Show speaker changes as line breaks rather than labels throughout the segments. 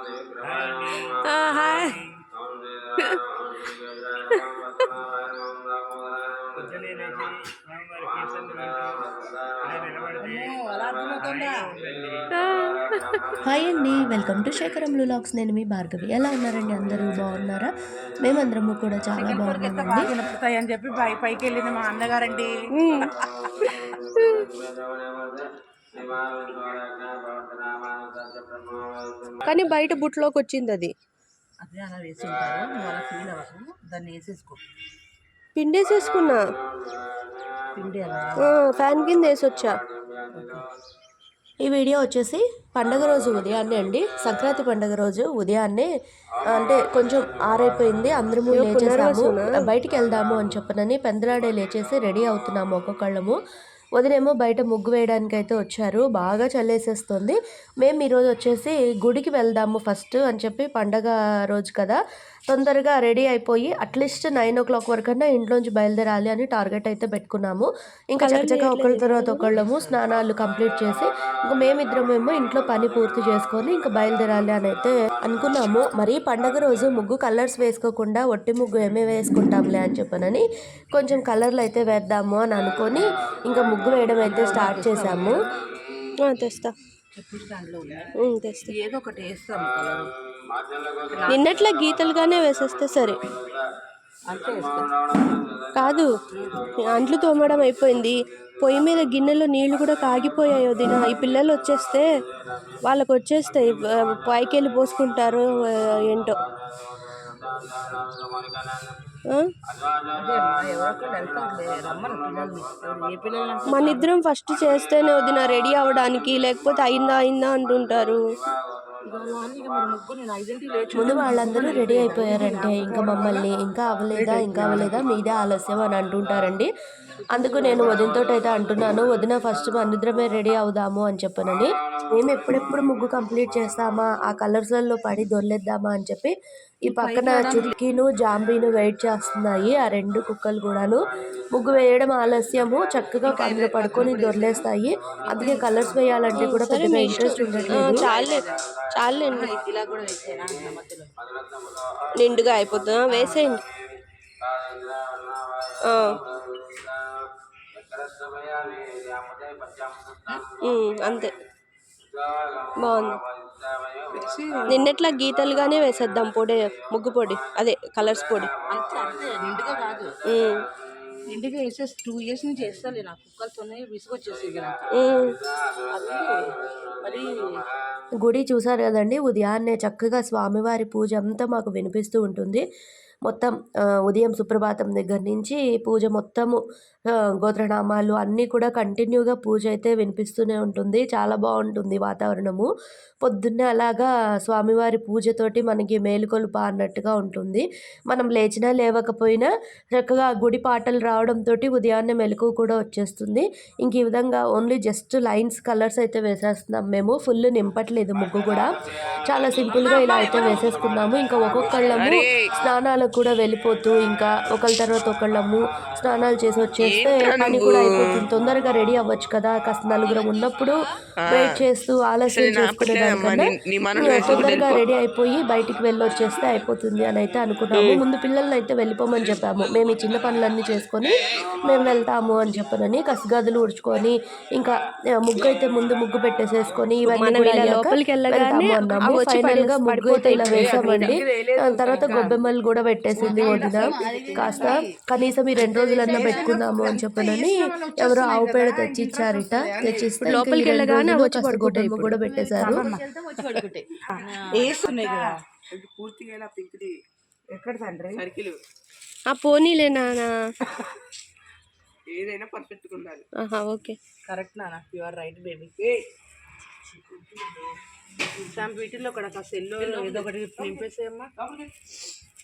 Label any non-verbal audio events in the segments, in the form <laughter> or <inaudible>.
Hi
hi అండి welcome to శేఖరంలో లాక్స్. నేను మీ భార్గవి. ఎలా ఉన్నారండి అందరూ? బాగున్నారా? మేమందరము కూడా చాలా బాగున్నామండి.
వినపడతాయి అని చెప్పి పైకి వెళ్ళింది మా అన్నగారండి.
కానీ బయట బుట్లోకి వచ్చింది అది
అదే అలా వేసి ఉంటారు నువ్వు అలా ఫీల్ అవ్వకు. దాన్ని వేసేసుకో.
పిండేసేసుకున్నా.
పిండి అలా
ఆ, ఫ్యాన్ కింద వేసొచ్చా.
ఈ వీడియో వచ్చేసి పండగ రోజు ఉదయాన్నే అండి. సంక్రాంతి పండగ రోజు ఉదయాన్నే అంటే కొంచెం ఆరైపోయింది. అందరము లేచేసాము. బయటికి వెళ్దాము అని చెప్పనని పెందలాడే లేచేసి రెడీ అవుతున్నాము ఒక్కొక్కళ్ళము. వదినేమో బయట ముగ్గు వేయడానికి అయితే వచ్చారు. బాగా చల్లేసేస్తుంది. మేము ఈరోజు వచ్చేసి గుడికి వెళ్దాము ఫస్ట్ అని చెప్పి పండగ రోజు కదా. తొందరగా రెడీ అయిపోయి అట్లీస్ట్ నైన్ ఓ క్లాక్ వరకన్నా ఇంట్లోంచి బయలుదేరాలి అని టార్గెట్ అయితే పెట్టుకున్నాము. ఇంకా చక్కచక్క ఒకళ్ళ తర్వాత ఒకళ్ళము స్నానాలు కంప్లీట్ చేసి ఇంకా మేమిద్దరమేమో ఇంట్లో పని పూర్తి చేసుకొని ఇంకా బయలుదేరాలి అని అయితే అనుకున్నాము. మరి పండగ రోజు ముగ్గు కలర్స్ వేసుకోకుండా ఒట్టి ముగ్గు ఏమే వేసుకుంటాంలే అని చెప్పనని కొంచెం కలర్లు అయితే వేద్దాము అని అనుకొని ఇంకా ముగ్గు వేయడం అయితే స్టార్ట్ చేసాము
ఆ, తెస్తా
ఉన్నాయి ఏదో ఒకటి
నిన్నట్లా గీతలుగానే వేసేస్తే సరే. కాదు అంట్లు తోమడం అయిపోయింది. పొయ్యి మీద గిన్నెలో నీళ్ళు కూడా కాగిపోయాయి వదిన ఈ పిల్లలు వచ్చేస్తే వాళ్ళకి వచ్చేస్తాయి పైకి వెళ్ళి పోసుకుంటారు ఏంటో. మన ఇద్దరం ఫస్ట్ చేస్తేనే వదిన రెడీ అవ్వడానికి లేకపోతే అయిందా అయిందా అంటుంటారు.
ముందు వాళ్ళందరూ రెడీ అయిపోయారంటే ఇంకా మమ్మల్ని ఇంకా అవ్వలేదా ఇంకా అవ్వలేదా మీదే ఆలస్యం అని అంటుంటారండి. అందుకు నేను వదినతో అయితే అంటున్నాను వదిన ఫస్ట్ మనిద్దరమే రెడీ అవుదాము అని చెప్పనని మేము ఎప్పుడెప్పుడు ముగ్గు కంప్లీట్ చేస్తామా ఆ కలర్స్లలో పడి దొర్లేద్దామా అని చెప్పి ఈ పక్కన చుట్కీను జాంబీను వెయిట్ చేస్తున్నాయి. ఆ రెండు కుక్కలు కూడాను ముగ్గు వేయడం ఆలస్యము. చక్కగా అందులో పడుకొని దొర్లేస్తాయి. అందుకే కలర్స్ వేయాలంటే కూడా పెద్దగా ఇంట్రెస్ట్ ఉండట్లేదు.
చాలే. నిండుగా అయిపోతుందా వేసేయండి. అంతే. బాగుంది. నిన్నట్లా గీతలుగానే వేసేద్దాం పొడి ముగ్గు పొడి అదే కలర్స్ పొడి.
నిండుగా కాదు. నిండుగా వేసేసి టూ ఇయర్స్ నుంచి కుక్కలతోనే
ఉమ్.
అది మరి
గుడి చూసారు కదండి? ఉదయాన్నే చక్కగా స్వామివారి పూజ అంతా మాకు వినిపిస్తూ ఉంటుంది. మొత్తం ఉదయం సుప్రభాతం దగ్గర నుంచి పూజ మొత్తము గోత్రనామాలు అన్నీ కూడా కంటిన్యూగా పూజ అయితే వినిపిస్తూనే ఉంటుంది. చాలా బాగుంటుంది వాతావరణము. పొద్దున్నే అలాగా స్వామివారి పూజతోటి మనకి మేలుకొలుప అన్నట్టుగా ఉంటుంది. మనం లేచినా లేవకపోయినా చక్కగా గుడి పాటలు రావడంతో ఉదయాన్నే మెలకు కూడా వచ్చేస్తుంది. ఇంక ఈ విధంగా ఓన్లీ జస్ట్ లైన్స్ కలర్స్ అయితే వేసేస్తున్నాం మేము. ఫుల్ నింపట్లేదు ముగ్గు కూడా. చాలా సింపుల్గా ఇలా అయితే వేసేసుకున్నాము. ఇంకా ఒక్కొక్కళ్ళము స్నానాలకు కూడా వెళ్ళిపోతూ ఇంకా ఒకళ్ళ తర్వాత ఒకళ్ళము స్నానాలు చేసి వచ్చేస్తే పని కూడా అయిపోతుంది. తొందరగా రెడీ అవ్వచ్చు కదా. కాస్త నలుగురం ఉన్నప్పుడు వెయిట్ చేస్తూ ఆలస్యం చేసుకునే తొందరగా రెడీ అయిపోయి బయటికి వెళ్ళి వచ్చేస్తే అయిపోతుంది అని అయితే అనుకున్నాము. ముందు పిల్లల్ని అయితే వెళ్ళిపోమని చెప్పాము. మేము ఈ చిన్న పనులన్నీ చేసుకొని మేము వెళ్తాము అని చెప్పనని కసిగదులు ఉడుచుకొని ఇంకా ముగ్గు అయితే ముందు ముగ్గు పెట్టేసేసుకొని ఇవన్నీ
లోపలికి
అన్నాము.
ఫైనల్గా
ముగ్గు అయితే ఇలా వేసామండి తర్వాత గొబ్బెమ్మలు కూడా పెట్టేసింది వదిన. కాస్త కనీసం ఈ రెండు రోజులన్నా పెట్టుకుందాము అని చెప్పనని ఎవరో ఆవు పేడ తెచ్చి ఇచ్చారట తెచ్చిస్తే ఈ
లోపలికి వెళ్ళగానే వచ్చి
కూడా పెట్టేశారు
వేస్తున్నాయి కదా. పూర్తిగా ఇలా పింక్ది. ఎక్కడ తండ్రి? సర్కిల్.
ఆ పోనీలే నానా.
ఏదైనా పర్ఫెక్ట్గా ఉండాలి.
ఆహా ఓకే.
కరెక్ట్ నాన్న యు ఆర్ రైట్ బేబీ వీటిల్లో ఒక కాస్త ఎల్లో ఏదో ఒకటి నింపేసేయమ్మా.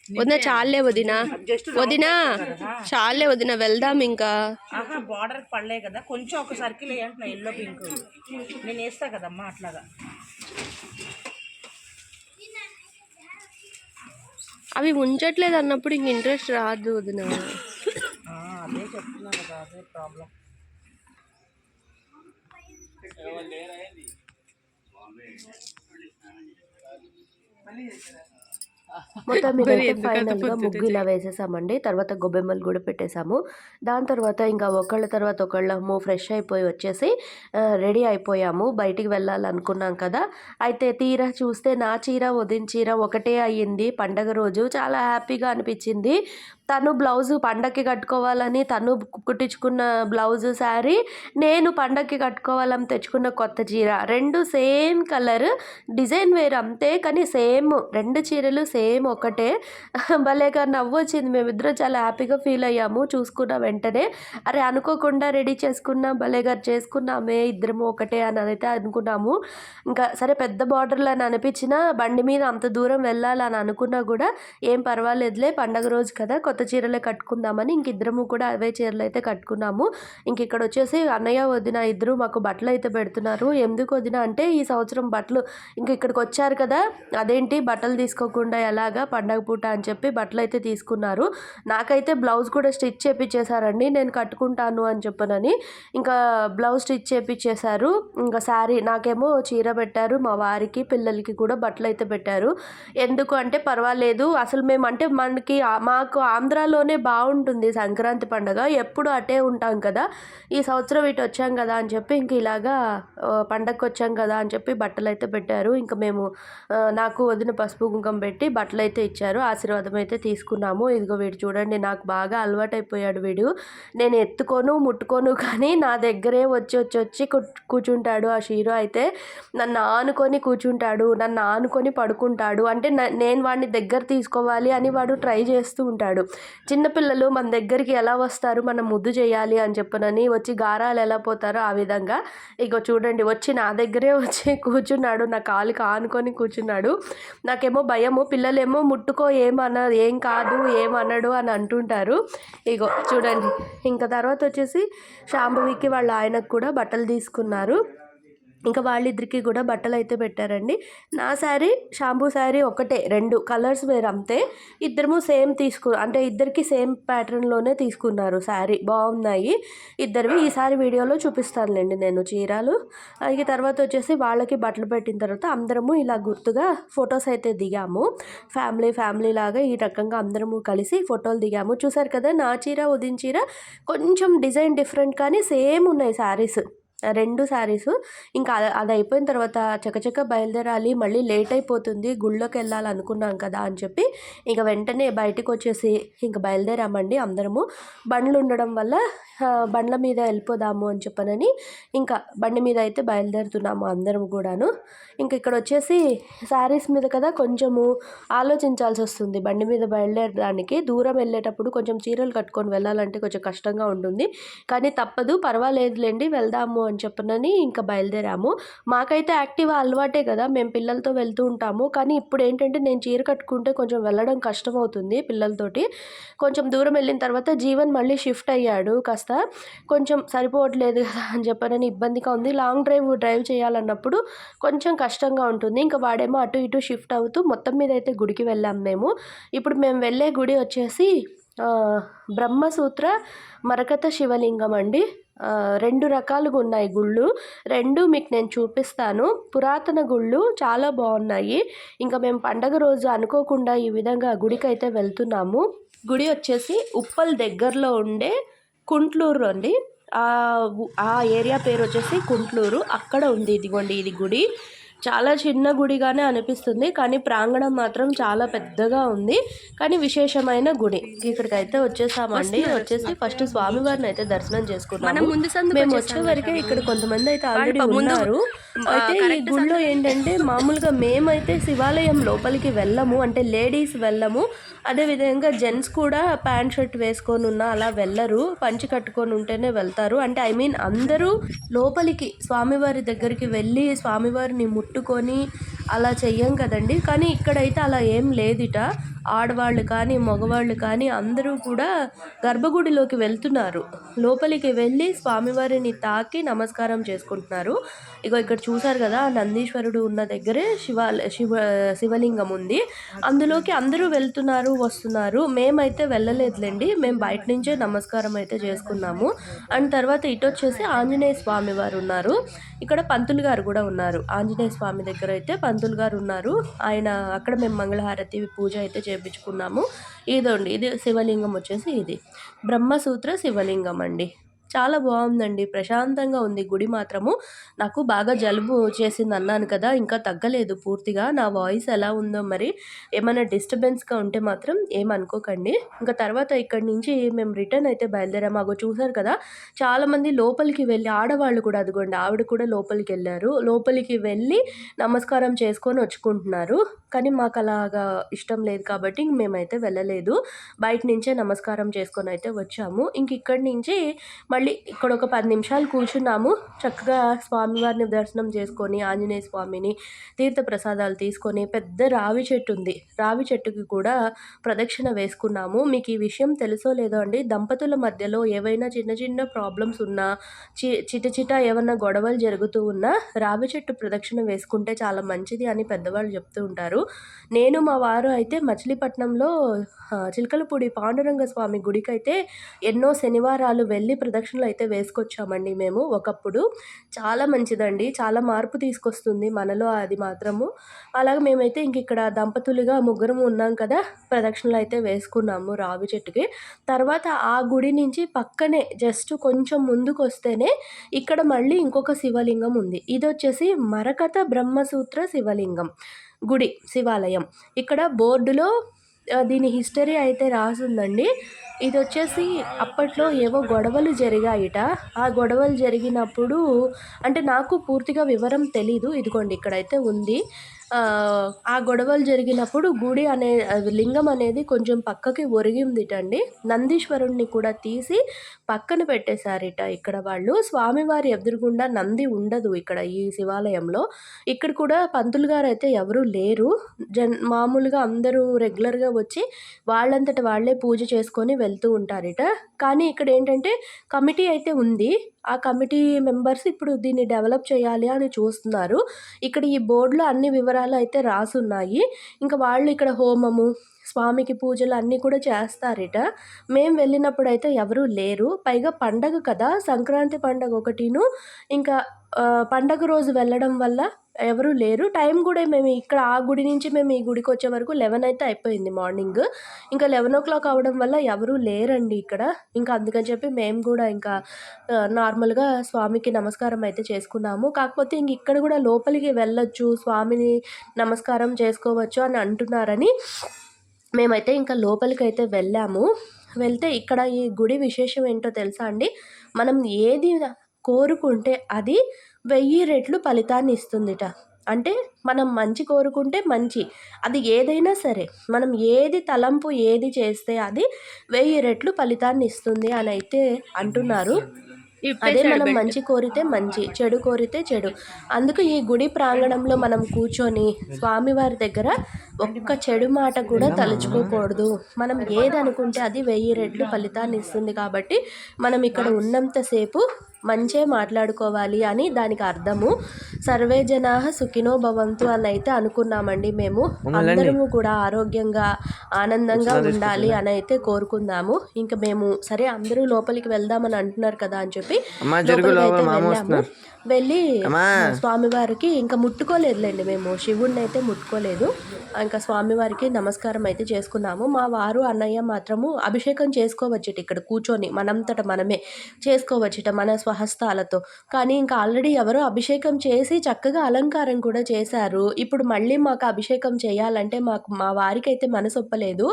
వదిన చాలే వదిన. వదిన చాలే వదిన వెళ్దాం ఇంకా.
బార్డర్ పడలే కదా. కొంచెం ఒక సర్కిల్ వేయంటున్నా ఎల్లో పింక్ నేను వేస్తా కదమ్మా అట్లాగా.
అవి ఉంచట్లేదు అన్నప్పుడు ఇంక ఇంట్రెస్ట్ రాదు వదిన.
ఆ, అదే చెప్తున్నా కదా అదే ప్రాబ్లం
మొత్తం అయితే ఫైనల్గా ముగ్గు ఇలా వేసేసామండి. తర్వాత గొబ్బెమ్మలు కూడా పెట్టేశాము. దాని తర్వాత ఇంకా ఒకళ్ళ తర్వాత ఒకళ్ళము ఫ్రెష్ అయిపోయి వచ్చేసి రెడీ అయిపోయాము. బయటికి వెళ్ళాలనుకున్నాం కదా. అయితే తీరా చూస్తే నా చీర వదిన చీర ఒకటే అయ్యింది. పండగ రోజు చాలా హ్యాపీగా అనిపించింది. తను బ్లౌజు పండక్కి కట్టుకోవాలని తను కుట్టించుకున్న బ్లౌజు శారీ నేను పండక్కి కట్టుకోవాలని తెచ్చుకున్న కొత్త చీర. రెండు సేమ్ కలర్ డిజైన్ వేరు అంతే కానీ సేమ్. రెండు చీరలు సేమ్ ఒకటే. <laughs> భలేగా నవ్వు వచ్చింది మేమిద్దరం చాలా హ్యాపీగా ఫీల్ అయ్యాము. చూసుకున్న వెంటనే అరే అనుకోకుండా రెడీ చేసుకున్నాం భలేగా చేసుకున్నామే ఇద్దరము ఒకటే అని అయితే అనుకున్నాము. ఇంకా సరే పెద్ద బార్డర్లు అని అనిపించినా బండి మీద అంత దూరం వెళ్ళాలని అనుకున్నా కూడా ఏం పర్వాలేదులే పండగ రోజు కదా కొత్త చీరలే కట్టుకుందామని ఇంక ఇద్దరము కూడా అవే చీరలు అయితే కట్టుకున్నాము. ఇంక ఇక్కడ వచ్చేసి అన్నయ్య వదిన ఇద్దరు మాకు బట్టలు అయితే పెడుతున్నారు. ఎందుకు వదిన అంటే ఈ సంవత్సరం బట్టలు ఇంక ఇక్కడికి వచ్చారు కదా అదేంటి బట్టలు తీసుకోకుండా ఎలాగా పండగ పూట అని చెప్పి బట్టలు అయితే తీసుకున్నారు. నాకైతే బ్లౌజ్ కూడా స్టిచ్ చేపించేశారండి నేను కట్టుకుంటాను అని చెప్పనని. ఇంకా బ్లౌజ్ స్టిచ్ చేపించేశారు ఇంకా శారీ నాకేమో చీర పెట్టారు మా వారికి పిల్లలకి కూడా బట్టలు అయితే పెట్టారు. ఎందుకు అంటే పర్వాలేదు అసలు మేము అంటే మనకి మాకు మాకు ఆంధ్రాలోనే బాగుంటుంది సంక్రాంతి పండగ. ఎప్పుడు అటే ఉంటాం కదా. ఈ సంవత్సరం ఇటు వచ్చాం కదా అని చెప్పి ఇంక ఇలాగా పండగకు వచ్చాం కదా అని చెప్పి బట్టలు అయితే పెట్టారు. ఇంకా మేము నాకు వదిన పసుపు కుంకం పెట్టి బట్టలు అయితే ఇచ్చారు. ఆశీర్వాదం అయితే తీసుకున్నాము. ఇదిగో వీడు చూడండి నాకు బాగా అలవాటైపోయాడు వీడు. నేను ఎత్తుకోను ముట్టుకోను కానీ నా దగ్గరే వచ్చి వచ్చి వచ్చి కూర్చుంటాడు ఆ షీరో అయితే. నన్ను ఆనుకొని కూర్చుంటాడు నన్ను ఆనుకొని పడుకుంటాడు. అంటే నేను వాడిని దగ్గర తీసుకోవాలి అని వాడు ట్రై చేస్తూ ఉంటాడు. చిన్నపిల్లలు మన దగ్గరికి ఎలా వస్తారు? మనం ముద్దు చేయాలి అని చెప్పనని వచ్చి గారాలు ఎలా పోతారో ఆ విధంగా. ఇగో చూడండి వచ్చి నా దగ్గరే వచ్చి <laughs> కూర్చున్నాడు. నా కాలుకి ఆనుకొని కూర్చున్నాడు. నాకేమో భయము పిల్లలేమో ముట్టుకో ఏమన ఏం కాదు ఏమనడు అని అంటుంటారు. ఇగో చూడండి. ఇంకా తర్వాత వచ్చేసి శాంభవికి వాళ్ళ ఆయనకు కూడా బట్టలు తీసుకున్నారు. ఇంకా వాళ్ళిద్దరికి కూడా బట్టలు అయితే పెట్టారండి. నా శారీ షాంపూ శారీ ఒకటే రెండు కలర్స్ వేరు అంతే. ఇద్దరము సేమ్ తీసుకు అంటే ఇద్దరికి సేమ్ ప్యాటర్న్లోనే తీసుకున్నారు శారీ. బాగున్నాయి. ఇద్దరివి ఈసారి వీడియోలో చూపిస్తానులేండి నేను చీరాలు. అది తర్వాత వచ్చేసి వాళ్ళకి బట్టలు పెట్టిన తర్వాత అందరము ఇలా గుర్తుగా ఫొటోస్ అయితే దిగాము. ఫ్యామిలీ ఫ్యామిలీ లాగా ఈ రకంగా అందరము కలిసి ఫోటోలు దిగాము. చూసారు కదా నా చీర ఉదిన చీర కొంచెం డిజైన్ డిఫరెంట్ కానీ సేమ్ ఉన్నాయి శారీస్. రెండు శారీస్. ఇంకా అది అయిపోయిన తర్వాత చకచక బయలుదేరాలి మళ్ళీ లేట్ అయిపోతుంది గుళ్ళోకి వెళ్ళాలి అనుకున్నాం కదా అని చెప్పి ఇంక వెంటనే బయటకు వచ్చేసి ఇంక బయలుదేరామండి అందరము. బండ్లు ఉండడం వల్ల బండ్ల మీద వెళ్ళిపోదాము అని చెప్పనని ఇంకా బండి మీద అయితే బయలుదేరుతున్నాము అందరం కూడాను. ఇంక ఇక్కడ వచ్చేసి శారీస్ మీద కదా కొంచెము ఆలోచించాల్సి వస్తుంది. బండి మీద బయలుదేరడానికి దూరం వెళ్ళేటప్పుడు కొంచెం చీరలు కట్టుకొని వెళ్ళాలంటే కొంచెం కష్టంగా ఉంటుంది. కానీ తప్పదు పర్వాలేదులేండి వెళ్దాము అని చెప్పనని ఇంకా బయలుదేరాము. మాకైతే యాక్టివ్ అలవాటే కదా మేము పిల్లలతో వెళ్తూ ఉంటాము. కానీ ఇప్పుడు ఏంటంటే నేను చీర కట్టుకుంటే కొంచెం వెళ్ళడం కష్టం అవుతుంది పిల్లలతోటి. కొంచెం దూరం వెళ్ళిన తర్వాత జీవన్ మళ్ళీ షిఫ్ట్ అయ్యాడు కాస్త. కొంచెం సరిపోవట్లేదు కదా అని చెప్పనని ఇబ్బందిగా ఉంది. లాంగ్ డ్రైవ్ డ్రైవ్ చేయాలన్నప్పుడు కొంచెం కష్టంగా ఉంటుంది. ఇంకా వాడేమో అటు ఇటు షిఫ్ట్ అవుతూ మొత్తం మీద అయితే గుడికి వెళ్ళాము మేము. ఇప్పుడు మేము వెళ్ళే గుడి వచ్చేసి బ్రహ్మసూత్ర మరకత శివలింగం అండి. రెండు రకాలుగా ఉన్నాయి గుళ్ళు. రెండు మీకు నేను చూపిస్తాను. పురాతన గుళ్ళు చాలా బాగున్నాయి. ఇంకా మేము పండగ రోజు అనుకోకుండా ఈ విధంగా గుడికి అయితే వెళ్తున్నాము. గుడి వచ్చేసి ఉప్పల్ దగ్గరలో ఉండే కుంట్లూరు అండి. ఆ ఏరియా పేరు వచ్చేసి కుంట్లూరు. అక్కడ ఉంది ఇదిగోండి ఇది గుడి. చాలా చిన్న గుడిగానే అనిపిస్తుంది కానీ ప్రాంగణం మాత్రం చాలా పెద్దగా ఉంది. కానీ విశేషమైన గుడి. ఇక్కడికైతే వచ్చేసామండి. వచ్చేసి ఫస్ట్ స్వామివారిని అయితే దర్శనం చేసుకున్నాము. మేము వచ్చే వరకే ఇక్కడ కొంతమంది అయితే ఆల్రెడీ ఉన్నారు. అయితే ఈ గుడిలో ఏంటంటే మామూలుగా మేమైతే శివాలయం లోపలికి వెళ్ళము అంటే లేడీస్ వెళ్ళము. అదేవిధంగా జెంట్స్ కూడా ప్యాంట్ షర్ట్ వేసుకొని ఉన్న అలా వెళ్ళరు. పంచి కట్టుకొని ఉంటేనే వెళ్తారు. అంటే ఐ మీన్ అందరూ లోపలికి స్వామివారి దగ్గరికి వెళ్ళి స్వామివారిని ముట్టుకొని అలా చెయ్యం కదండి. కానీ ఇక్కడైతే అలా ఏం లేదిట. ఆడవాళ్ళు కానీ మగవాళ్ళు కానీ అందరూ కూడా గర్భగుడిలోకి వెళ్తున్నారు. లోపలికి వెళ్ళి స్వామివారిని తాకి నమస్కారం చేసుకుంటున్నారు. ఇగో ఇక్కడ చూసారు కదా నందీశ్వరుడు ఉన్న దగ్గరే శివ శివ శివలింగం ఉంది. అందులోకి అందరూ వెళ్తున్నారు. వస్తున్నారు. మేమైతే వెళ్ళలేదులేండి. మేము బయట నుంచే నమస్కారం అయితే చేసుకున్నాము. అండ్ తర్వాత ఇటు వచ్చేసి ఆంజనేయ స్వామి వారు ఉన్నారు. ఇక్కడ పంతులు గారు కూడా ఉన్నారు. ఆంజనేయ స్వామి దగ్గర అయితే పంతులు గారు ఉన్నారు. ఆయన అక్కడ మేము మంగళహారతి పూజ అయితే చేయించుకున్నాము ఇదండి. ఇది శివలింగం వచ్చేసి ఇది. బ్రహ్మసూత్ర శివలింగం అండి. చాలా బాగుందండి. ప్రశాంతంగా ఉంది గుడి మాత్రము. నాకు బాగా జలుబు చేసింది అన్నాను కదా ఇంకా తగ్గలేదు పూర్తిగా. నా వాయిస్ ఎలా ఉందో మరి ఏమైనా డిస్టర్బెన్స్గా ఉంటే మాత్రం ఏమనుకోకండి ఇంకా తర్వాత ఇక్కడి నుంచి మేము రిటర్న్ అయితే బయలుదేరాము అగో చూసారు కదా చాలామంది లోపలికి వెళ్ళి ఆడవాళ్ళు కూడా అదిగోండి ఆవిడ కూడా లోపలికి వెళ్ళారు. లోపలికి వెళ్ళి నమస్కారం చేసుకొని వచ్చుకుంటున్నారు. కానీ మాకు అలాగా ఇష్టం లేదు కాబట్టి మేమైతే వెళ్ళలేదు. బయట నుంచే నమస్కారం చేసుకొని అయితే వచ్చాము. ఇంక ఇక్కడి నుంచి మళ్ళీ ఇక్కడ ఒక పది నిమిషాలు కూర్చున్నాము. చక్కగా స్వామివారిని దర్శనం చేసుకొని ఆంజనేయ స్వామిని తీర్థ ప్రసాదాలు తీసుకొని పెద్ద రావి చెట్టు ఉంది. రావి చెట్టుకి కూడా ప్రదక్షిణ వేసుకున్నాము. మీకు ఈ విషయం తెలుసో లేదో అండి దంపతుల మధ్యలో ఏవైనా చిన్న చిన్న ప్రాబ్లమ్స్ ఉన్నా చి చిట చిట ఏమన్నా గొడవలు జరుగుతూ ఉన్నా రావి చెట్టు ప్రదక్షిణ వేసుకుంటే చాలా మంచిది అని పెద్దవాళ్ళు చెప్తూ ఉంటారు. నేను మా వారు అయితే మచిలీపట్నంలో చిలకలపూడి పాండురంగ స్వామి గుడికైతే ఎన్నో శనివారాలు వెళ్ళి ప్రదక్షిణ ప్రదక్షిణలు అయితే వేసుకొచ్చామండి మేము ఒకప్పుడు. చాలా మంచిదండి. చాలా మార్పు తీసుకొస్తుంది మనలో అది మాత్రము. అలాగే మేమైతే ఇంక ఇక్కడ దంపతులుగా ముగ్గురం ఉన్నాం కదా ప్రదక్షిణలు అయితే వేసుకున్నాము రావి చెట్టుకి. తర్వాత ఆ గుడి నుంచి పక్కనే జస్ట్ కొంచెం ముందుకు వస్తేనే ఇక్కడ మళ్ళీ ఇంకొక శివలింగం ఉంది. ఇది వచ్చేసి మరకత బ్రహ్మసూత్ర శివలింగం గుడి శివాలయం. ఇక్కడ బోర్డులో దీని హిస్టరీ అయితే రాసుందండి. ఇది వచ్చేసి అప్పట్లో ఏవో గొడవలు జరిగాయిట. ఆ గొడవలు జరిగినప్పుడు అంటే నాకు పూర్తిగా వివరం తెలీదు. ఇదిగోండి ఇక్కడైతే ఉంది. ఆ, గొడవలు జరిగినప్పుడు గుడి అనే లింగం అనేది కొంచెం పక్కకి ఒరిగిందిటండి. నందీశ్వరుణ్ణి కూడా తీసి పక్కన పెట్టేశారిట ఇక్కడ వాళ్ళు. స్వామివారి ఎదురుగుండా నంది ఉండదు ఇక్కడ ఈ శివాలయంలో. ఇక్కడ కూడా పంతులు గారు అయితే ఎవరూ లేరు. జన్ మామూలుగా అందరూ రెగ్యులర్గా వచ్చి వాళ్ళంతట వాళ్ళే పూజ చేసుకొని వెళ్తూ ఉంటారట. కానీ ఇక్కడ ఏంటంటే కమిటీ అయితే ఉంది. ఆ కమిటీ మెంబర్స్ ఇప్పుడు దీన్ని డెవలప్ చేయాలి అని చూస్తున్నారు. ఇక్కడ ఈ బోర్డులో అన్ని వివరాలు అయితే రాసున్నాయి. ఇంకా వాళ్ళు ఇక్కడ హోమము స్వామికి పూజలు అన్నీ కూడా చేస్తారట. మేము వెళ్ళినప్పుడు అయితే ఎవరూ లేరు. పైగా పండగ కదా సంక్రాంతి పండగ ఒకటిను. ఇంకా పండగ రోజు వెళ్ళడం వల్ల ఎవరూ లేరు. టైం కూడా మేము ఇక్కడ ఆ గుడి నుంచి మేము ఈ గుడికి వచ్చే వరకు లెవెన్ అయితే అయిపోయింది మార్నింగ్. ఇంకా లెవెన్ ఓ క్లాక్ అవ్వడం వల్ల ఎవరూ లేరండి ఇక్కడ. ఇంకా అందుకని చెప్పి మేము కూడా ఇంకా నార్మల్గా స్వామికి నమస్కారం అయితే చేసుకున్నాము. కాకపోతే ఇంక ఇక్కడ కూడా లోపలికి వెళ్ళొచ్చు స్వామిని నమస్కారం చేసుకోవచ్చు అని అంటున్నారని. మేమైతే ఇంకా లోపలికి అయితే వెళ్ళాము. వెళ్తే ఇక్కడ ఈ గుడి విశేషం ఏంటో తెలుసా అండి? మనం ఏది కోరుకుంటే అది వెయ్యి రెట్లు ఫలితాన్ని ఇస్తుందిట. అంటే మనం మంచి కోరుకుంటే మంచి. అది ఏదైనా సరే. మనం ఏది తలంపు ఏది చేస్తే అది వెయ్యి రెట్లు ఫలితాన్ని ఇస్తుంది అని అయితే అంటున్నారు. అదే మనం మంచి కోరితే మంచి చెడు కోరితే చెడు. అందుకు ఈ గుడి ప్రాంగణంలో మనం కూర్చొని స్వామివారి దగ్గర ఒక్క చెడు మాట కూడా తలుచుకోకూడదు. మనం ఏది అనుకుంటే అది వెయ్యి రెట్లు ఫలితాన్ని ఇస్తుంది కాబట్టి మనం ఇక్కడ ఉన్నంతసేపు మంచే మాట్లాడుకోవాలి అని దానికి అర్థము. సర్వే జనా సుఖినో భవంతు అని అయితే అనుకున్నామండి మేము. అందరము కూడా ఆరోగ్యంగా ఆనందంగా ఉండాలి అని అయితే కోరుకుందాము. ఇంకా మేము సరే అందరూ లోపలికి వెళ్దామని అంటున్నారు కదా అని చెప్పి లోపలికి అయితే వెళ్ళాము. వెళ్ళి. స్వామివారికి ఇంకా ముట్టుకోలేదులేండి మేము. శివుడిని అయితే ముట్టుకోలేదు. ఇంకా స్వామివారికి నమస్కారం అయితే చేసుకున్నాము. మా వారు అన్నయ్య మాత్రము అభిషేకం చేసుకోవచ్చుట ఇక్కడ కూర్చొని మనంతట మనమే చేసుకోవచ్చుట మన స్వహస్తాలతో. కానీ ఇంకా ఆల్రెడీ ఎవరో అభిషేకం చేసి చక్కగా అలంకారం కూడా చేశారు. ఇప్పుడు మళ్ళీ మాకు అభిషేకం చేయాలంటే మాకు మా వారికి అయితే మనసు ఒప్పలేదు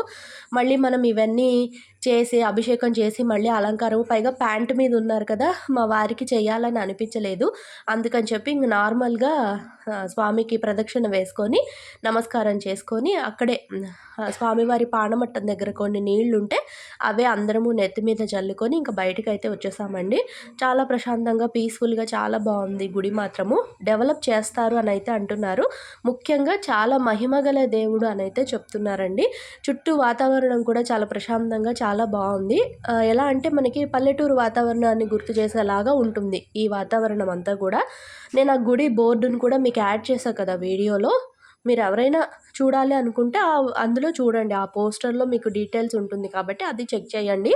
మళ్ళీ మనం ఇవన్నీ చేసి అభిషేకం చేసి మళ్ళీ అలంకారం పైగా ప్యాంట్ మీద ఉన్నారు కదా మా వారికి చేయాలని అనిపించలేదు. అందుకని చెప్పి ఇంక నార్మల్గా స్వామికి ప్రదక్షిణ వేసుకొని నమస్కారం చేసుకొని అక్కడే స్వామివారి పానమట్టం దగ్గర కొన్ని నీళ్ళు ఉంటే అవే అందరము నెత్తి మీద చల్లుకొని ఇంకా బయటకు అయితే వచ్చేసామండి. చాలా ప్రశాంతంగా పీస్ఫుల్గా చాలా బాగుంది గుడి మాత్రము. డెవలప్ చేస్తారు అని అయితే అంటున్నారు. ముఖ్యంగా చాలా మహిమగల దేవుడు అని అయితే చెప్తున్నారండి. చుట్టూ వాతావరణం కూడా చాలా ప్రశాంతంగా చాలా చాలా బాగుంది. ఎలా అంటే మనకి పల్లెటూరు వాతావరణాన్ని గుర్తు చేసేలాగా ఉంటుంది ఈ వాతావరణం అంతా కూడా. నేను ఆ గుడి బోర్డును కూడా మీకు యాడ్ చేశాను కదా వీడియోలో. మీరు ఎవరైనా చూడాలి అనుకుంటే అందులో చూడండి. ఆ పోస్టర్లో మీకు డీటెయిల్స్ ఉంటుంది కాబట్టి అది చెక్ చేయండి.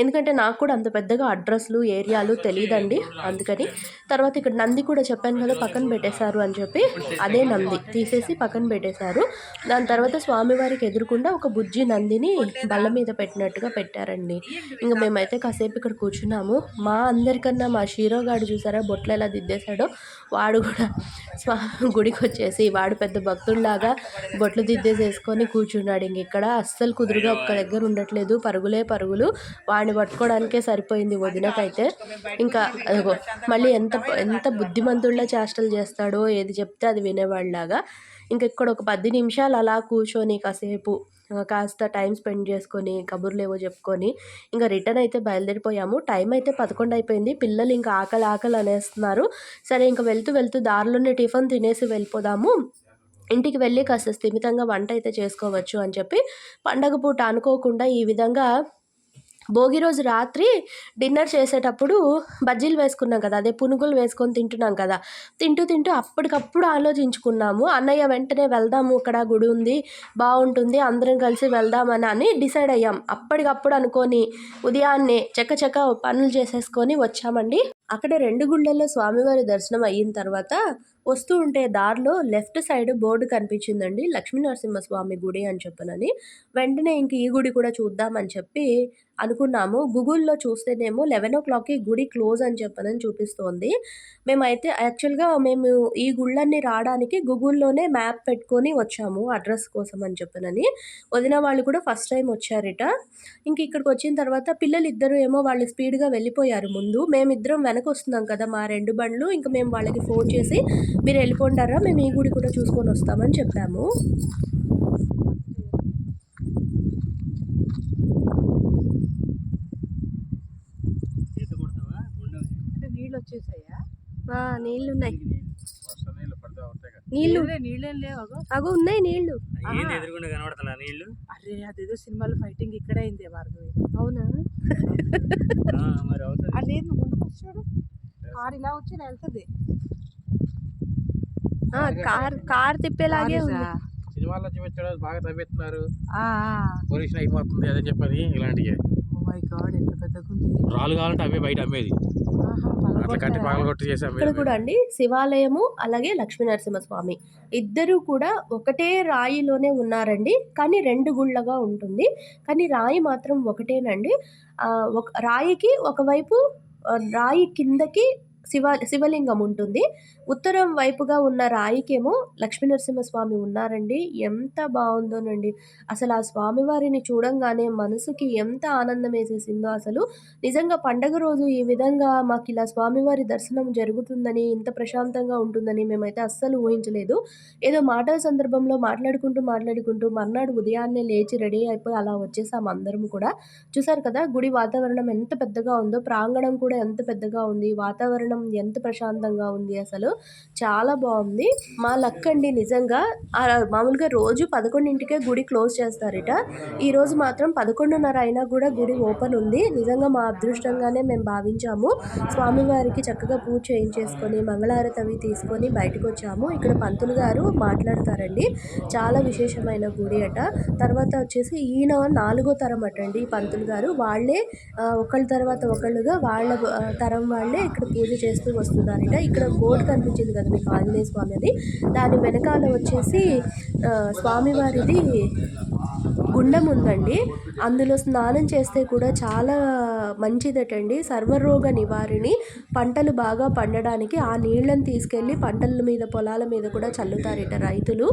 ఎందుకంటే నాకు కూడా అంత పెద్దగా అడ్రస్లు ఏరియాలు తెలియదండి అందుకని తర్వాత ఇక్కడ నంది కూడా చెప్పాను కదా పక్కన పెట్టేశారు అని చెప్పి అదే నంది తీసేసి పక్కన పెట్టేశారు. దాని తర్వాత స్వామివారికి ఎదురుకుండా ఒక బుజ్జి నందిని బల్ల మీద పెట్టినట్టుగా పెట్టారండి. ఇంకా మేమైతే కాసేపు ఇక్కడ కూర్చున్నాము. మా అందరికన్నా మా షీరోగాడు చూసారా బొట్లు ఎలా దిద్దేశాడో వాడు కూడా స్వా గుడికి వచ్చేసి వాడు పెద్ద భక్తుల్లాగా బొట్లు దిద్దేసేసుకొని కూర్చున్నాడు. ఇంక ఇక్కడ అస్సలు కుదురుగా ఒక్క దగ్గర ఉండట్లేదు. పరుగులే పరుగులు. వాడిని పట్టుకోవడానికే సరిపోయింది వదినకైతే. ఇంకా మళ్ళీ ఎంత ఎంత బుద్ధిమంతుల్లా చేష్టలు చేస్తాడో ఏది చెప్తే అది వినేవాళ్ళలాగా. ఇంక ఇక్కడ ఒక పది నిమిషాలు అలా కూర్చొని కాసేపు కాస్త టైం స్పెండ్ చేసుకొని కబుర్లు ఏవో చెప్పుకొని ఇంకా రిటర్న్ అయితే బయలుదేరిపోయాము. టైం అయితే పదకొండు అయిపోయింది. పిల్లలు ఇంకా ఆకలి ఆకలి అనేస్తున్నారు. సరే ఇంకా వెళ్తూ వెళ్తూ దారిలోనే టిఫిన్ తినేసి వెళ్ళిపోదాము. ఇంటికి వెళ్ళి కాస్త స్థిమితంగా వంట అయితే చేసుకోవచ్చు అని చెప్పి పండగ పూట అనుకోకుండా ఈ విధంగా భోగి రోజు రాత్రి డిన్నర్ చేసేటప్పుడు బజ్జీలు వేసుకున్నాం కదా అదే పునుగులు వేసుకొని తింటున్నాం కదా తింటూ తింటూ అప్పటికప్పుడు ఆలోచించుకున్నాము అన్నయ్య వెంటనే వెళ్దాము ఇక్కడ గుడి ఉంది బాగుంటుంది అందరం కలిసి వెళ్దామని అని డిసైడ్ అయ్యాం. అప్పటికప్పుడు అనుకొని ఉదయాన్నే చెక్క చెక్క పనులు చేసేసుకొని వచ్చామండి. అక్కడ రెండు గుళ్ళల్లో స్వామివారి దర్శనం అయిన తర్వాత వస్తూ ఉంటే దారిలో లెఫ్ట్ సైడ్ బోర్డు కనిపించిందండి. లక్ష్మీ నరసింహస్వామి గుడి అని చెప్పనని. వెంటనే ఇంక ఈ గుడి కూడా చూద్దామని చెప్పి అనుకున్నాము. గూగుల్లో చూస్తేనేమో లెవెన్ ఓ క్లాక్కి గుడి క్లోజ్ అని చెప్పనని చూపిస్తోంది. మేమైతే యాక్చువల్గా మేము ఈ గుళ్ళన్నీ రావడానికి గూగుల్లోనే మ్యాప్ పెట్టుకొని వచ్చాము అడ్రస్ కోసం అని చెప్పనని. వదిన వాళ్ళు కూడా ఫస్ట్ టైం వచ్చారట. ఇంక ఇక్కడికి వచ్చిన తర్వాత పిల్లలు ఇద్దరు ఏమో వాళ్ళు స్పీడ్గా వెళ్ళిపోయారు ముందు. మేమిద్దరం వెనక వస్తున్నాం కదా మా రెండు బండ్లు. ఇంకా మేము వాళ్ళకి ఫోన్ చేసి మీరు వెళ్ళిపోండారా? మేము ఈ గుడి కూడా చూసుకొని వస్తామని చెప్పాము.
అంటే నీళ్ళు వచ్చేసాయా?
ఆ, నీళ్ళు. ఉన్నాయి
నీళ్ళు
నీళ్ళు
లేవు
అగో. ఉన్నాయి నీళ్ళు.
నీళ్ళు?
అరే అదేదో సినిమాలో ఫైటింగ్ ఇక్కడే అయింది భార్గవి
అవునా?
అది ముందుకు వచ్చాడు కారు ఇలా వచ్చి వెళ్తుంది.
కార్ కార్ తిప్పేలాగే ఉంది.
సినిమాల్లో చూపించడం బాగా తవ్వేస్తున్నారు. పొల్యూషన్ అయిపోతుంది అదే చెప్పని ఇలాంటివి.
ఉంది
రాళ్ళు కావాలంటే అవే బయట అమ్మేది.
ఇక్కడ కూడా అండి శివాలయము అలాగే లక్ష్మీ నరసింహస్వామి. ఇద్దరు కూడా ఒకటే రాయిలోనే ఉన్నారండి కానీ రెండు గుళ్ళగా ఉంటుంది. కానీ రాయి మాత్రం ఒకటేనండి. ఆ, ఒక రాయికి ఒకవైపు రాయి కిందకి శివ శివలింగం ఉంటుంది. ఉత్తరం వైపుగా ఉన్న రాయికేమో లక్ష్మీనరసింహస్వామి ఉన్నారండి. ఎంత బాగుందోనండి. అసలు ఆ స్వామివారిని చూడంగానే మనసుకి ఎంత ఆనందం వేసేసిందో అసలు. నిజంగా పండగ రోజు ఈ విధంగా మాకు ఇలా స్వామివారి దర్శనం జరుగుతుందని ఇంత ప్రశాంతంగా ఉంటుందని మేమైతే అస్సలు ఊహించలేదు. ఏదో మాటల సందర్భంలో మాట్లాడుకుంటూ మాట్లాడుకుంటూ మర్నాడు ఉదయాన్నే లేచి రెడీ అయిపోయి అలా వచ్చేసాం అందరం కూడా. చూసారు కదా గుడి వాతావరణం ఎంత పెద్దగా ఉందో ప్రాంగణం కూడా ఎంత పెద్దగా ఉంది వాతావరణం ఎంత ప్రశాంతంగా ఉంది అసలు. చాలా బాగుంది. మా లక్ అండి నిజంగా మామూలుగా రోజు పదకొండింటికే గుడి క్లోజ్ చేస్తారట. ఈ రోజు మాత్రం పదకొండున్నర అయినా కూడా గుడి ఓపెన్ ఉంది. నిజంగా మా అదృష్టంగానే మేము భావించాము. స్వామివారికి చక్కగా పూజ చేయించేసుకొని మంగళారతి అవి తీసుకొని బయటకు వచ్చాము ఇక్కడ పంతులు గారు మాట్లాడతారండి. చాలా విశేషమైన గుడి అట. తర్వాత వచ్చేసి ఈయన నాలుగో తరం అటండి ఈ పంతులు గారు. వాళ్ళే ఒకళ్ళ తర్వాత ఒకళ్ళుగా వాళ్ళ తరం వాళ్ళే ఇక్కడ పూజ చేస్తూ వస్తున్నారట. ఇక్కడ బోర్డు కనిపించింది కదా మీకు ఆంజనేయ స్వామి అది దాని వెనకాల వచ్చేసి స్వామివారిది గుండం ఉందండి. అందులో స్నానం చేస్తే కూడా చాలా మంచిదటండి. సర్వరోగ నివారిణి. పంటలు బాగా పండడానికి ఆ నీళ్ళని తీసుకెళ్ళి పంటల మీద పొలాల మీద కూడా చల్లుతారట రైతులు.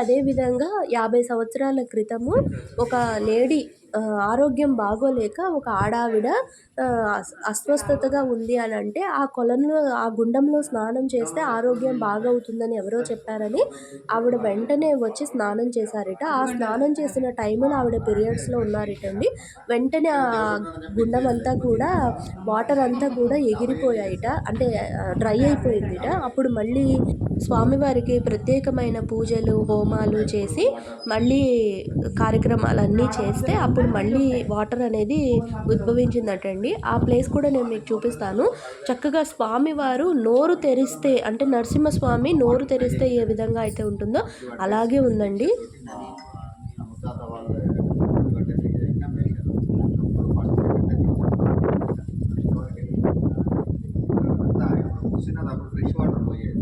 అదేవిధంగా యాభై సంవత్సరాల క్రితము ఒక లేడీ ఆరోగ్యం బాగోలేక ఒక ఆడావిడ అస్వస్థతగా ఉంది అని అంటే ఆ కొలంలో ఆ గుండంలో స్నానం చేస్తే ఆరోగ్యం బాగవుతుందని ఎవరో చెప్పారని ఆవిడ వెంటనే వచ్చి స్నానం చేశారట. ఆ స్నానం చేసిన టైంలో ఆవిడ పీరియడ్స్లో ఉన్నారటండి. వెంటనే ఆ గుండం అంతా కూడా వాటర్ అంతా కూడా ఎగిరిపోయాయిట. అంటే డ్రై అయిపోయిందిట. అప్పుడు మళ్ళీ స్వామివారికి ప్రత్యేకమైన పూజలు హోమాలు చేసి మళ్ళీ కార్యక్రమాలన్నీ చేస్తే అప్పుడు మళ్ళీ వాటర్ అనేది ఉద్భవించిందటండి. ఆ ప్లేస్ కూడా నేను మీకు చూపిస్తాను. చక్కగా స్వామివారు నోరు తెరిస్తే అంటే నరసింహస్వామి నోరు తెరిస్తే ఏ విధంగా అయితే ఉంటుందో అలాగే ఉందండి.
ఫ్రెష్ వాటర్ పోయేది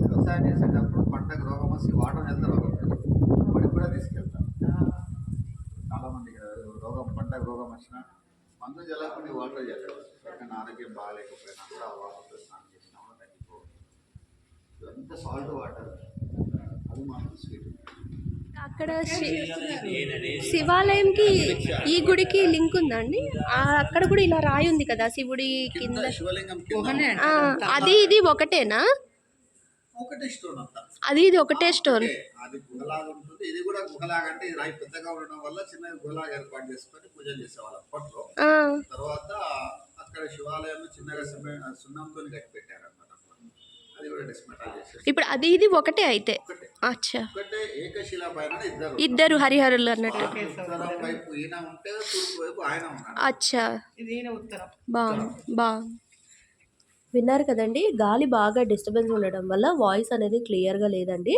వ్యవసాయం చేసేటప్పుడు పంటకు రోగం వచ్చి వాటర్ ఎంత రోగం వాడికి కూడా తీసుకెళ్తాం చాలా మందికి రోగం పంటకు రోగం వచ్చినా మందు జలకుండా వాటర్ ఎక్కడైనా ఆరోగ్యం బాగాలేకపోయినా కూడా ఆ వాటర్తో స్నానం చేసినా కూడా తగ్గిపోవచ్చు ఇదంతా సాల్ట్ వాటర్ అది మాత్రం స్వీట్
అక్కడ శి- శివాలయంకి ఈ గుడికి లింక్ ఉందా అండి? ఆ, అక్కడ కూడా ఇలా రాయి ఉంది కదా శివుడి కింద
శివలింగం కింద
ఆ, అది ఇది ఒకటేనా?
ఒకటే స్టోన్ అంతా.
అది ఇది ఒకటే స్టోన్.
ఓకే, అది గుహలాగా ఉంటుంది. ఇది కూడా గుహలాగా అంటే ఈ రాయి పెద్దగా ఉండడం వల్ల చిన్న గుహలాగా ఏర్పాటు చేసుకొని పూజలు చేసేవాళ్ళు అప్పట్లో.
ఆ,
తర్వాత అక్కడ చిన్నగా సున్నంతో కట్టి పెట్టారు అనమాట అది కూడా డిస్మెటల్ చేసేసి.
ఇప్పుడు అది ఇది ఒకటే అయితే? అచ్చా.
ఒకటే ఏకశిలా పైన ఇద్దరు.
ఇద్దరు హరిహరులు అన్నట్టు.
ఉత్తరం వైపు ఈయన ఉంటే తూర్పు వైపు ఆయన ఉన్నాడు
అచ్చా.
ఇది ఉత్తరం.
బాగుంది. బాగుంది.
విన్నారు కదండి. గాలి బాగా డిస్టర్బెన్స్ ఉండడం వల్ల వాయిస్ అనేది క్లియర్గా లేదండి.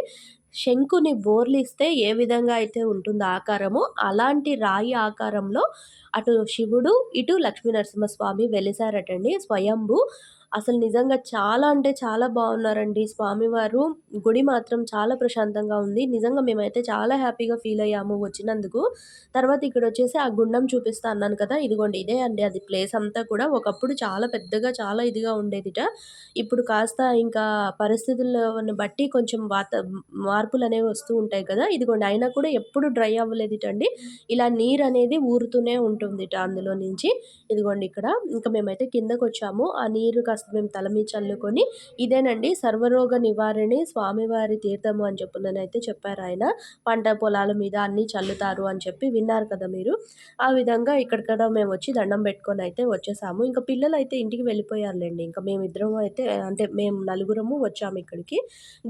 శంకుని బోర్లిస్తే ఏ విధంగా అయితే ఉంటుందో ఆకారము అలాంటి రాయి ఆకారంలో అటు శివుడు ఇటు లక్ష్మీ నరసింహస్వామి వెలిసారటండి స్వయంభు. అసలు నిజంగా చాలా అంటే చాలా బాగున్నారండి. స్వామివారు గుడి మాత్రం చాలా ప్రశాంతంగా ఉంది. నిజంగా మేమైతే చాలా హ్యాపీగా ఫీల్ అయ్యాము వచ్చినందుకు. తర్వాత ఇక్కడ వచ్చేసి ఆ గుండం చూపిస్తా అన్నాను కదా ఇదిగోండి ఇదే అండి. అది ప్లేస్ అంతా కూడా ఒకప్పుడు చాలా పెద్దగా చాలా ఇదిగా ఉండేదిట. ఇప్పుడు కాస్త ఇంకా పరిస్థితులను బట్టి కొంచెం వాత మార్పులు అనేవి వస్తూ ఉంటాయి కదా ఇదిగోండి. అయినా కూడా ఎప్పుడు డ్రై అవ్వలేదిటండి ఇలా నీరు అనేది ఊరుతూనే ఉంటుందిట అందులో నుంచి. ఇదిగోండి ఇక్కడ. ఇంకా మేమైతే కిందకు వచ్చాము ఆ నీరు కాస్త మేము తల మీద చల్లుకొని ఇదేనండి సర్వరోగ నివారణి స్వామివారి తీర్థము అని చెప్పునని అయితే చెప్పారు ఆయన. పంట పొలాల మీద అన్నీ చల్లుతారు అని చెప్పి విన్నారు కదా మీరు. ఆ విధంగా ఇక్కడిక్కడ మేము వచ్చి దండం పెట్టుకొని అయితే వచ్చేసాము. ఇంకా పిల్లలు అయితే ఇంటికి వెళ్ళిపోయారులేండి. ఇంకా మేమిద్దరం అయితే అంటే మేము నలుగురము వచ్చాము ఇక్కడికి.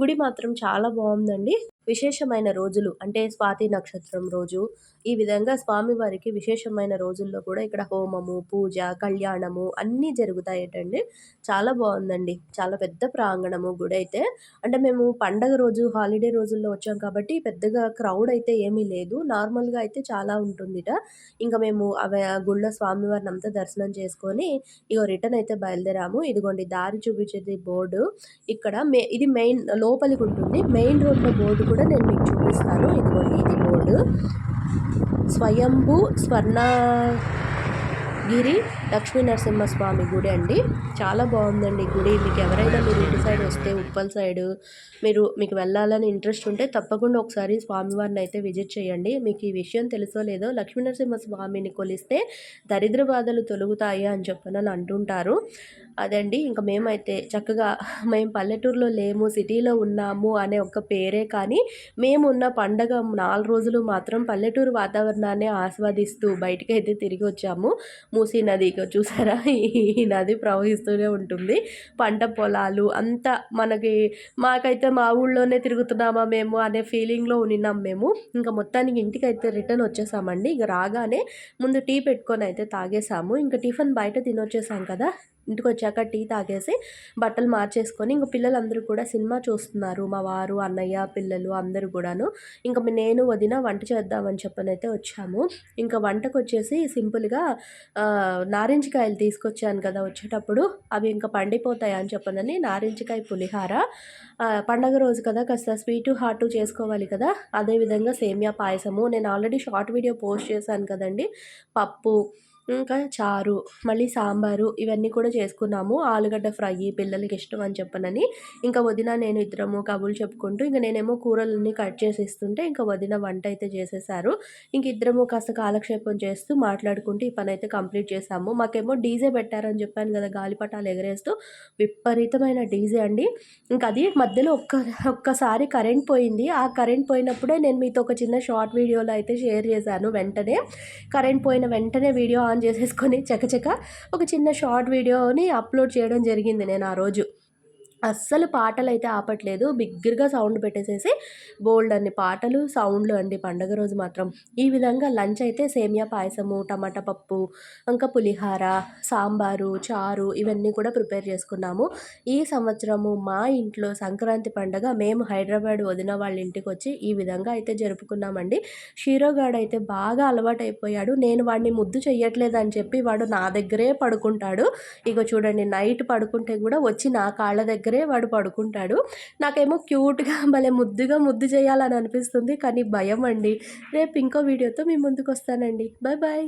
గుడి మాత్రం చాలా బాగుందండి. విశేషమైన రోజులు అంటే స్వాతి నక్షత్రం రోజు ఈ విధంగా స్వామివారికి విశేషమైన రోజుల్లో కూడా ఇక్కడ హోమము పూజ కళ్యాణము అన్నీ జరుగుతాయటండి. చాలా బాగుందండి. చాలా పెద్ద ప్రాంగణము గుడి అయితే. అంటే మేము పండగ రోజు హాలిడే రోజుల్లో వచ్చాం కాబట్టి పెద్దగా క్రౌడ్ అయితే ఏమీ లేదు. నార్మల్గా అయితే చాలా ఉంటుందిట. ఇంకా మేము అవి ఆ గుళ్ళో స్వామివారిని అంతా దర్శనం చేసుకొని ఇగో రిటర్న్ అయితే బయలుదేరాము. ఇదిగోండి దారి చూపించేది బోర్డు. ఇక్కడ మే ఇది మెయిన్ లోపలికి ఉంటుంది. మెయిన్ రోడ్లో బోర్డు కూడా నేను మీకు చూపిస్తాను. ఇదిగోండి ఇది బోర్డు. స్వయంభూ స్వర్ణగిరి లక్ష్మీ నరసింహస్వామి గుడి అండి. చాలా బాగుందండి గుడి. మీకు ఎవరైనా మీరు ఇటు సైడ్ వస్తే ఉప్పల్ సైడ్ మీరు మీకు వెళ్ళాలని ఇంట్రెస్ట్ ఉంటే తప్పకుండా ఒకసారి స్వామివారిని అయితే విజిట్ చేయండి. మీకు ఈ విషయం తెలుసో లేదో లక్ష్మీ నరసింహ స్వామిని కొలిస్తే దరిద్ర బాధలు తొలుగుతాయి అని చెప్పనని అంటుంటారు. అదండి. ఇంకా మేమైతే చక్కగా <laughs> మేము పల్లెటూరులో లేము సిటీలో ఉన్నాము అనే ఒక పేరే కానీ మేము ఉన్న పండగ నాలుగు రోజులు మాత్రం పల్లెటూరు వాతావరణాన్ని ఆస్వాదిస్తూ బయటికి అయితే తిరిగి వచ్చాము. మూసీ నది ఇక చూసారా? <laughs> ఈ నది ప్రవహిస్తూనే ఉంటుంది. పంట పొలాలు అంతా మనకి మాకైతే మా ఊళ్ళోనే తిరుగుతున్నామా మేము అనే ఫీలింగ్లో ఉన్నాం మేము. ఇంకా మొత్తానికి ఇంటికి అయితే రిటర్న్ వచ్చేసామండి. ఇక రాగానే ముందు టీ పెట్టుకొని అయితే తాగేసాము. ఇంకా టిఫిన్ బయట తినొచ్చేసాం కదా. ఇంటికి వచ్చాక టీ తాగేసి బట్టలు మార్చేసుకొని ఇంకా పిల్లలందరూ కూడా సినిమా చూస్తున్నారు. మా వారు అన్నయ్య పిల్లలు అందరూ కూడాను. ఇంకా నేను వదిన వంట చేద్దామని చెప్పని అయితే వచ్చాము. ఇంకా వంటకు వచ్చేసి సింపుల్గా నారింజకాయలు తీసుకొచ్చాను కదా వచ్చేటప్పుడు. అవి ఇంకా పండిపోతాయి అని చెప్పనని నారింజకాయ పులిహార. పండగ రోజు కదా కాస్త స్వీటు హాటు చేసుకోవాలి కదా. అదేవిధంగా సేమియా పాయసము. నేను ఆల్రెడీ షార్ట్ వీడియో పోస్ట్ చేశాను కదండి. పప్పు ఇంకా చారు మళ్ళీ సాంబారు ఇవన్నీ కూడా చేసుకున్నాము. ఆలుగడ్డ ఫ్రై పిల్లలకి ఇష్టం అని చెప్పనని. ఇంకా వదిన నేను ఇద్దరము కబుర్లు చెప్పుకుంటూ ఇంకా నేనేమో కూరలన్నీ కట్ చేసి ఇస్తుంటే ఇంకా వదిన వంట అయితే చేసేసారు. ఇంక ఇద్దరము కాస్త కాలక్షేపం చేస్తూ మాట్లాడుకుంటూ ఈ పని అయితే కంప్లీట్ చేసాము. మాకేమో డీజే పెట్టారని చెప్పాను కదా గాలిపటాలు ఎగరేస్తూ. విపరీతమైన డీజే అండి. ఇంకా అది మధ్యలో ఒక్క ఒక్కసారి కరెంట్ పోయింది. ఆ కరెంట్ పోయినప్పుడే నేను మీతో ఒక చిన్న షార్ట్ వీడియోలో అయితే షేర్ చేశాను వెంటనే. కరెంట్ పోయిన వెంటనే వీడియో ఆన్ చేసేసుకొని చకచక ఒక చిన్న షార్ట్ వీడియోని అప్లోడ్ చేయడం జరిగింది నేను ఆ రోజు. అస్సలు పాటలు అయితే ఆపట్లేదు. బిగ్గరగా సౌండ్ పెట్టేసేసి బోల్డ్ అన్ని పాటలు సౌండ్లు అండి. పండగ రోజు మాత్రం ఈ విధంగా లంచ్ అయితే సేమియా పాయసము టమాటా పప్పు ఇంకా పులిహార సాంబారు చారు ఇవన్నీ కూడా ప్రిపేర్ చేసుకున్నాము. ఈ సంవత్సరము మా ఇంట్లో సంక్రాంతి పండగ మేము హైదరాబాద్ వదిన వాళ్ళ ఇంటికి వచ్చి ఈ విధంగా అయితే జరుపుకున్నామండి. షీరోగాడు అయితే బాగా అలవాటైపోయాడు. నేను వాడిని ముద్దు చెయ్యట్లేదు అని చెప్పి వాడు నా దగ్గరే పడుకుంటాడు. ఇక చూడండి నైట్ పడుకుంటే కూడా వచ్చి నా కాళ్ళ దగ్గరే వాడు పడుకుంటాడు. నాకేమో క్యూట్గా <laughs> భలే ముద్దుగా ముద్దు చేయాలని అనిపిస్తుంది కానీ భయం అండి. రేపు ఇంకో వీడియోతో మీ ముందుకు వస్తానండి బాయ్ బాయ్